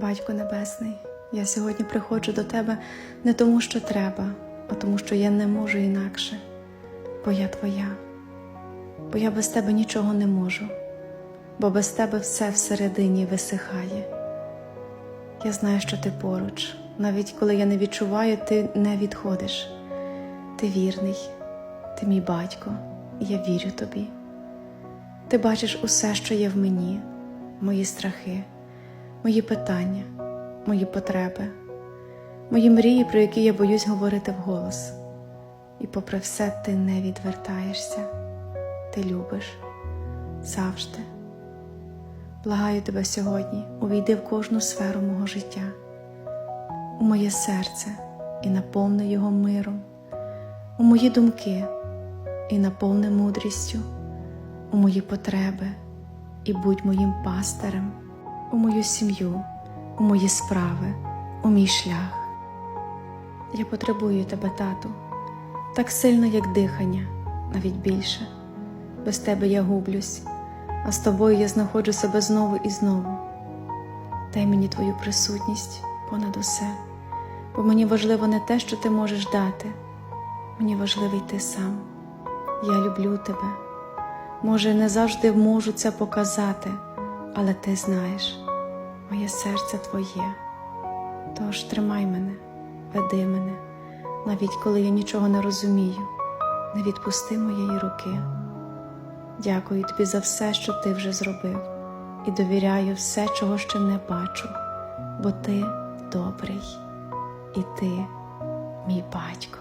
Батько Небесний, я сьогодні приходжу до Тебе не тому, що треба, а тому, що я не можу інакше, бо я Твоя, бо я без Тебе нічого не можу, бо без Тебе все всередині висихає. Я знаю, що ти поруч, навіть коли я не відчуваю, ти не відходиш. Ти вірний, ти мій батько, і я вірю тобі. Ти бачиш усе, що є в мені, мої страхи, мої питання, мої потреби, мої мрії, про які я боюсь говорити вголос. І попри все, ти не відвертаєшся, ти любиш завжди. Благаю тебе сьогодні, увійди в кожну сферу мого життя, у моє серце і наповни його миром, у мої думки і наповни мудрістю, у мої потреби і будь моїм пастирем, у мою сім'ю, у мої справи, у мій шлях. Я потребую тебе, тату, так сильно, як дихання, навіть більше. Без тебе я гублюсь, а з тобою я знаходжу себе знову і знову. Дай мені твою присутність понад усе, бо мені важливо не те, що ти можеш дати, мені важливий ти сам. Я люблю тебе. Може, не завжди можу це показати, але ти знаєш, моє серце твоє. Тож тримай мене, веди мене, навіть коли я нічого не розумію, не відпусти моєї руки. Дякую тобі за все, що ти вже зробив, і довіряю все, чого ще не бачу, бо ти добрий, і ти мій батько.